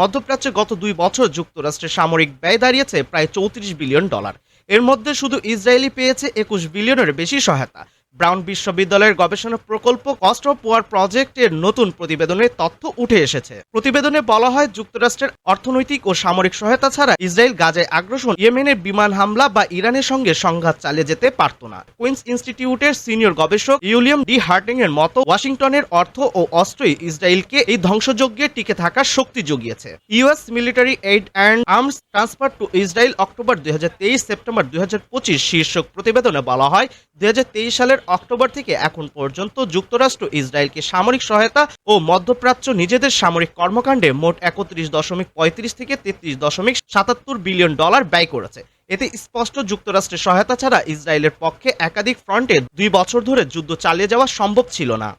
মধ্যপ্রাচ্যে গত দুই বছর যুক্তরাষ্ট্রের সামরিক ব্যয় দাঁড়িয়েছে প্রায় চৌত্রিশ বিলিয়ন ডলার। এর মধ্যে শুধু ইসরায়েলি পেয়েছে একুশ বিলিয়নের বেশি সহায়তা। ব্রাউন বিশ্ববিদ্যালয়ের গবেষণা প্রকল্প কস্ট অফ ওয়ার প্রজেক্টের নতুন প্রতিবেদনে তথ্য উঠে এসেছে। প্রতিবেদনে বলা হয়, যুক্তরাষ্ট্রের অর্থনৈতিক ও সামরিক সহায়তা ছাড়া ইসরায়েল গাজায় আগ্রাসন, ইয়েমেনের বিমান হামলা বা ইরানের সঙ্গে সংঘাত চালিয়ে যেতে পারত না। কুইন্স ইনস্টিটিউটের সিনিয়র গবেষক ইউলিয়াম ডি হার্টিং এর মতো ওয়াশিংটনের অর্থ ও অস্ত্রই ইসরায়েলকে এই ধ্বংসযজ্ঞে টিকে থাকার শক্তি জুগিয়েছে। US military aid and arms transfer to Israel October দুই হাজার তেইশ, সেপ্টেম্বর দুই হাজার পঁচিশ শীর্ষক প্রতিবেদনে বলা হয়, দুই হাজার তেইশ সালের অক্টোবর থেকে এখন পর্যন্ত যুক্তরাষ্ট্র ইসরায়েলকে সামরিক সহায়তা ও মধ্যপ্রাচ্য নিজেদের সামরিক কর্মকাণ্ডে মোট একত্রিশ দশমিক পঁয়ত্রিশ থেকে তেত্রিশ দশমিক সাতাত্তর বিলিয়ন ডলার ব্যয় করেছে। এতে স্পষ্ট যুক্তরাষ্ট্রের সহায়তা ছাড়া ইসরায়েলের পক্ষে একাধিক ফ্রন্টে দুই বছর ধরে যুদ্ধ চালিয়ে যাওয়া সম্ভব ছিল না।